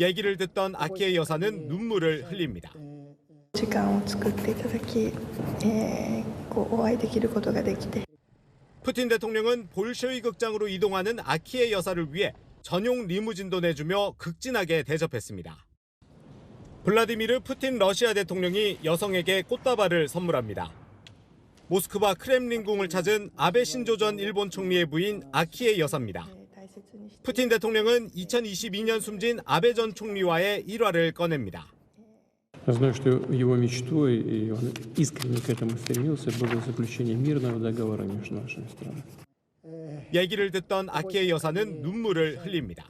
얘기를 듣던 아키에 여사는 눈물을 흘립니다. 時間を作っていただき、えーこうお会いできることができて 푸틴 대통령은 볼쇼이 극장으로 이동하는 아키에 여사를 위해 전용 리무진도 내주며 극진하게 대접했습니다. 블라디미르 푸틴 러시아 대통령이 여성에게 꽃다발을 선물합니다. 모스크바 크렘린궁을 찾은 아베 신조 전 일본 총리의 부인 아키에 여사입니다. 푸틴 대통령은 2022년 숨진 아베 전 총리와의 일화를 꺼냅니다. Знаю, что его мечтой, и он искренне к этому стремился, было заключение мирного договора между нашими странами. 얘기를 듣던 아키에 여사는 눈물을 흘립니다.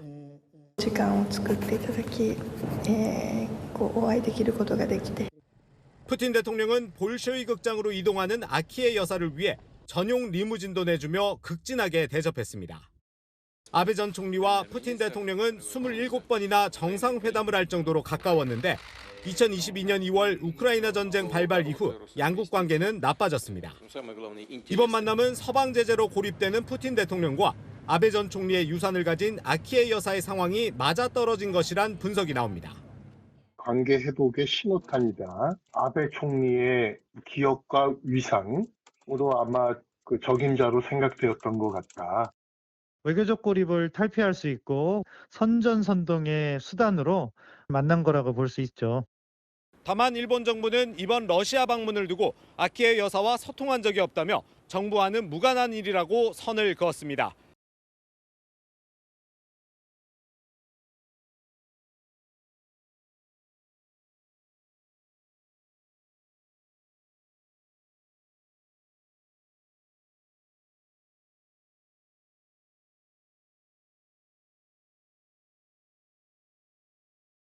푸틴 대통령은 볼쇼이 극장으로 이동하는 아키에 여사를 위해 전용 리무진도 내주며 극진하게 대접했습니다. 아베 전 총리와 푸틴 대통령은 27번이나 정상회담을 할 정도로 가까웠는데 2022년 2월 우크라이나 전쟁 발발 이후 양국 관계는 나빠졌습니다. 이번 만남은 서방 제재로 고립되는 푸틴 대통령과 아베 전 총리의 유산을 가진 아키에 여사의 상황이 맞아떨어진 것이란 분석이 나옵니다. 관계 회복의 신호탄이다. 아베 총리의 기억과 위상으로 아마 그 적임자로 생각되었던 것 같다. 외교적 고립을 탈피할 수 있고 선전선동의 수단으로 만난 거라고 볼 수 있죠. 다만 일본 정부는 이번 러시아 방문을 두고 아키에 여사와 소통한 적이 없다며 정부와는 무관한 일이라고 선을 그었습니다.